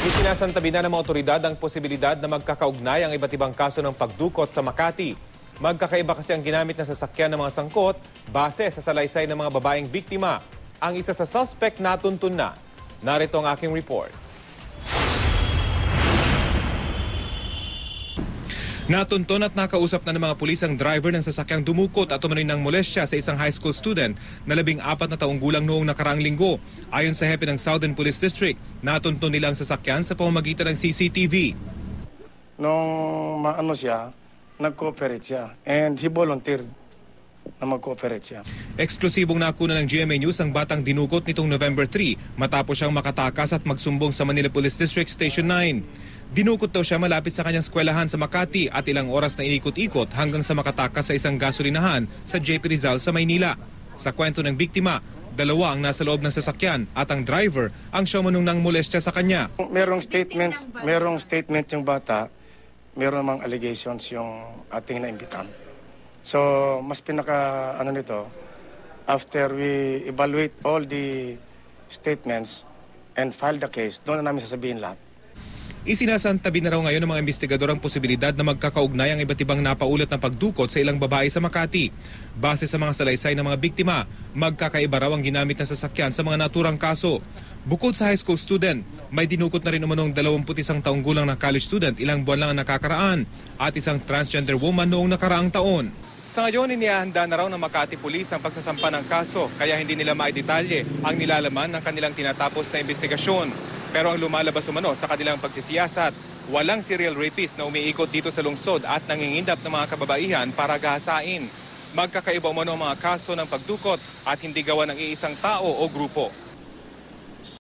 Isinasantabi na ng mga otoridad ang posibilidad na magkakaugnay ang iba't ibang kaso ng pagdukot sa Makati. Magkakaiba kasi ang ginamit na sasakyan ng mga sangkot base sa salaysay ng mga babaeng biktima. Ang isa sa suspect natuntun na. Narito ang aking report. Natunton at nakausap na ng mga pulis ang driver ng sasakyang dumukot at umano'y ng molestya sa isang high school student na labing apat na taong gulang noong nakaraang linggo. Ayon sa hepe ng Southern Police District, natunton nila ang sasakyan sa pamamagitan ng CCTV. Nung maano siya, nag-cooperate siya. And he volunteered na mag-cooperate siya. Eksklusibong nakuna ng GMA News ang batang dinukot nitong November 3 matapos siyang makatakas at magsumbong sa Manila Police District Station 9. Dinukot daw siya malapit sa kanyang eskwelahan sa Makati at ilang oras na inikot-ikot hanggang sa makatakas sa isang gasolinahan sa JP Rizal sa Maynila. Sa kwento ng biktima, dalawa ang nasa loob ng sasakyan at ang driver ang siyang nang molestya sa kanya. Merong statements, merong statement yung bata, meron namang allegations yung ating naimbitan. So, mas pinaka, ano nito, after we evaluate all the statements and file the case, doon na namin sasabihin lahat. Isinasantabi na raw ngayon ng mga investigador ang posibilidad na magkakaugnay ang iba't ibang napaulat na pagdukot sa ilang babae sa Makati. Base sa mga salaysay ng mga biktima, magkakaiba raw ang ginamit na sasakyan sa mga naturang kaso. Bukod sa high school student, may dinukot na rin umanong 21 taong gulang na college student ilang buwan lang ang nakakaraan at isang transgender woman noong nakaraang taon. Sa ngayon, inihahanda na raw ng Makati Police ang pagsasampa ng kaso kaya hindi nila maidetalye ang nilalaman ng kanilang tinatapos na investigasyon. Pero ang lumalabas umano sa kanilang pagsisiyasat, walang serial rapist na umiikot dito sa lungsod at nangingindap ng mga kababaihan para gahasain. Magkakaiba umano ang mga kaso ng pagdukot at hindi gawa ng iisang tao o grupo.